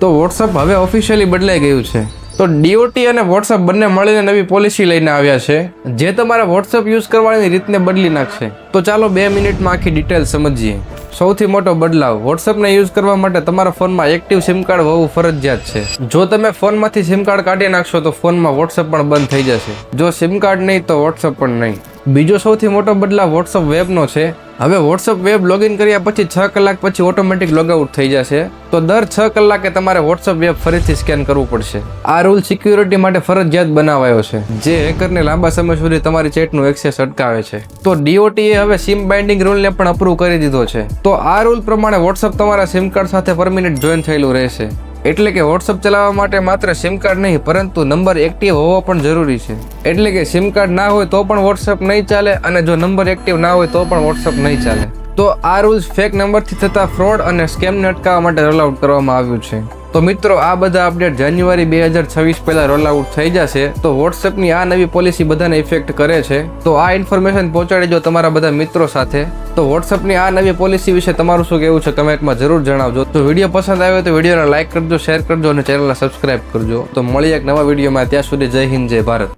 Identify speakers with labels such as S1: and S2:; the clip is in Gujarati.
S1: તો વોટ્સઅપ હવે ઓફિશિયલી બદલાઈ ગયું છે. તો ડીઓટી અને વોટ્સઅપ બંને મળીને નવી પોલિસી લઈને આવ્યા છે. જે તમારા વોટ્સઅપ યુઝ કરવાની રીતને બદલી નાખશે. તો ચાલો બે મિનિટમાં આખી ડિટેલ સમજીએ. સૌથી મોટો બદલાવ વોટ્સઅપને યુઝ કરવા માટે તમારા ફોનમાં એક્ટિવ સિમ કાર્ડ હોવું ફરજિયાત છે. જો તમે ફોનમાંથી સિમ કાર્ડ કાઢી નાખશો તો ફોનમાં વોટ્સઅપ પણ બંધ થઈ જશે. જો સિમ કાર્ડ નહીં તો વોટ્સઅપ પણ નહીં. બીજો સૌથી મોટો બદલાવ વોટ્સઅપ વેબનો છે. હવે વોટ્સઅપ વેબ લોગિન કર્યા પછી છ કલાક પછી ઓટોમેટિક લોગઆઉટ થઈ જશે. તો દર છ કલાકે તમારે વોટ્સઅપ વેબ ફરીથી સ્કેન કરવું પડશે. આ રૂલ સિક્યુરિટી માટે ફરજિયાત બનાવાયો છે. જે હેકરને લાંબા સમય સુધી તમારી ચેટનું એક્સેસ અટકાવે છે. તો ડીઓટીએ હવે સિમ બાઇન્ડિંગ રૂલને પણ અપ્રૂવ કરી દીધો છે. તો આ રૂલ પ્રમાણે વોટ્સઅપ તમારા સિમ કાર્ડ સાથે પરમિનન્ટ જોઈન થયેલું રહેશે. એટલે કે વોટ્સઅપ ચલાવવા માટે માત્ર સિમ કાર્ડ નહીં, પરંતુ નંબર એક્ટિવ હોવો પણ જરૂરી છે. એટલે કે સિમ કાર્ડ ના હોય તો પણ વોટ્સઅપ નહીં ચાલે અને જો નંબર એક્ટિવ ના હોય તો પણ વોટ્સઅપ નહીં ચાલે. તો આ રૂલ્સ ફેક નંબરથી થતા ફ્રોડ અને સ્કેમને અટકાવવા માટે રોલ આઉટ કરવામાં આવ્યું છે. તો મિત્રો, આ બધા અપડેટ જાન્યુઆરી બે હજાર છવ્વીસ પહેલા રોલ આઉટ થઈ જશે. તો વોટ્સએપની આ નવી પોલિસી બધાને ઇફેક્ટ કરે છે. તો આ ઇન્ફોર્મેશન પહોંચાડી જો તમારા બધા મિત્રો સાથે. તો વોટ્સએપની આ નવી પોલિસી વિશે તમારું શું કહેવું છે કમેન્ટમાં જરૂર જણાવજો. તો વીડિયો પસંદ આવ્યો તો વિડીયોને લાઇક કરજો શેર કરજો અને ચેનલને સબસ્ક્રાઇબ કરજો. તો મળીએ એક નવા વિડીયોમાં. ત્યાં સુધી જય હિન્દ, જય ભારત.